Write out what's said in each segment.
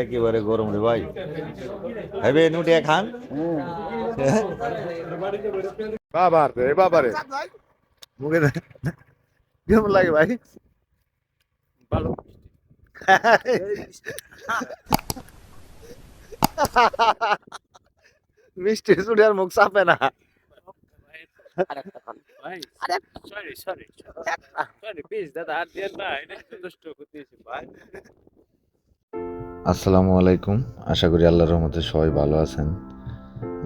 একেবারে গরম রে ভাই। হবে নুটে খান। বাবার রে বাবারে। মুখে দে- কেমন লাগে ভাই? ভালো। মিষ্টি চুড়ি আর মুখ চাপে না। ভাই সরি সরি সরি প্লিজ দাদা আর দিয়ে না এটা করতেছি ভাই। আসসালামু আলাইকুম। আশা করি আল্লাহর রহমতে সবাই ভালো আছেন।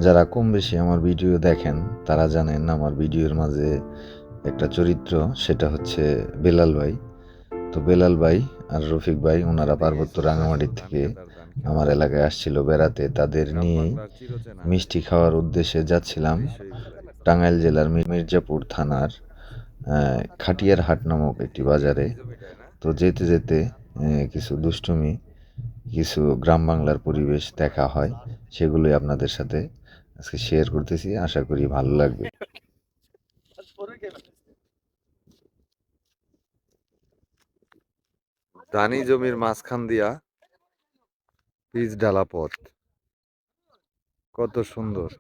যারা কম বেশি আমার ভিডিও দেখেন, তারা জানেন আমার ভিডিওর মাঝে একটা চরিত্র, সেটা হচ্ছে বেলাল ভাই। তো বেলাল ভাই আর রফিক ভাই, ওনারা পার্বত্য রাঙামাটির থেকে আমার এলাকায় আসছিল বেড়াতে। তাদের নিয়েই মিষ্টি খাওয়ার উদ্দেশ্যে যাচ্ছিলাম টাঙ্গাইল জেলার মির্জাপুর থানার খাটিয়ার হাট নামক একটি বাজারে। তো যেতে যেতে কিছু দুষ্টুমি কিছু গ্রাম বাংলার পরিবেশ দেখা হয়, সেগুলোই আপনাদের সাথে আজকে শেয়ার করতেছি, আশা করি ভালো লাগবে। ধানি জমির মাঝখান দিয়া পিচ ডালা পথ। কত সুন্দর।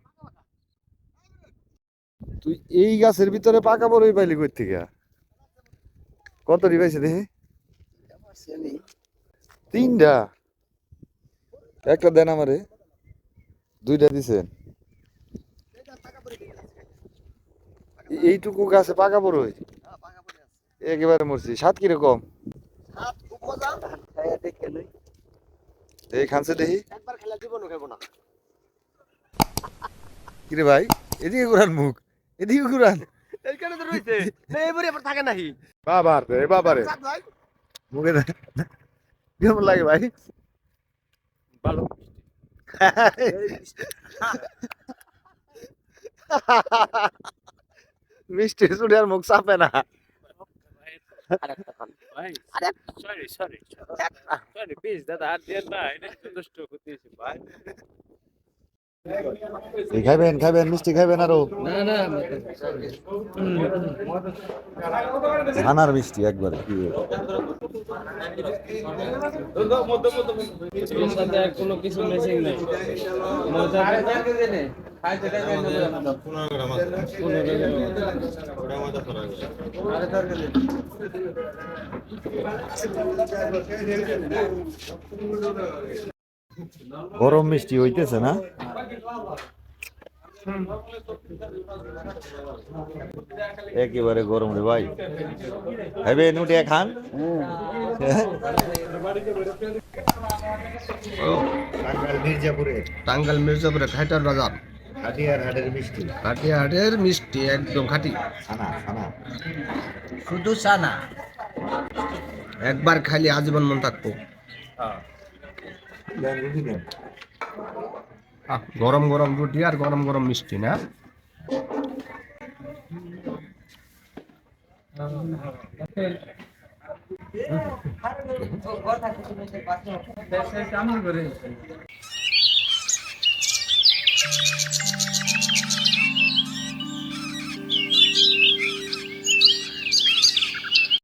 তুই এই গাছের ভিতরে পাকা বড়ই পাইলি কই থেকে? কত রি পাইছে দেখি তিনটা। একটা দেন আমারে। দুইটা দিছেন। এইটুকু গাছে পাকা বড়ই একেবারে মরছি। সাত কীরকম? এই খানছে দেখি। কিরে ভাই এদিকে ঘুরান মুখ। এদিকে ঘুরান। এইখানে তো রইছে না আবার থাকে নাহি বাবার রে বাবারে। মুখে কেমন লাগে ভাই? ভালো মিষ্টি। চুড়ি আর মুখ চাপে না। খাইবেন খাইবেন মিষ্টি খাইবেন আরও। না না মিষ্টি একবারে। কোনো কিছু মেশিং নেই গরম মিষ্টি হইতেছে না? একেবারে গরম রে ভাই। খাইবে নুটে খান। মির্জাপুরে। টাঙ্গাইল মির্জাপুরে খাইটার বাজার। হাটিয়ার হাটের মিষ্টি। হাটের মিষ্টি একদম খাঁটি। শুধু সানা। একবার খাইলে আজীবন মন থাকব। দেন আহ, গরম গরম রুটি আর গরম গরম মিষ্টি না?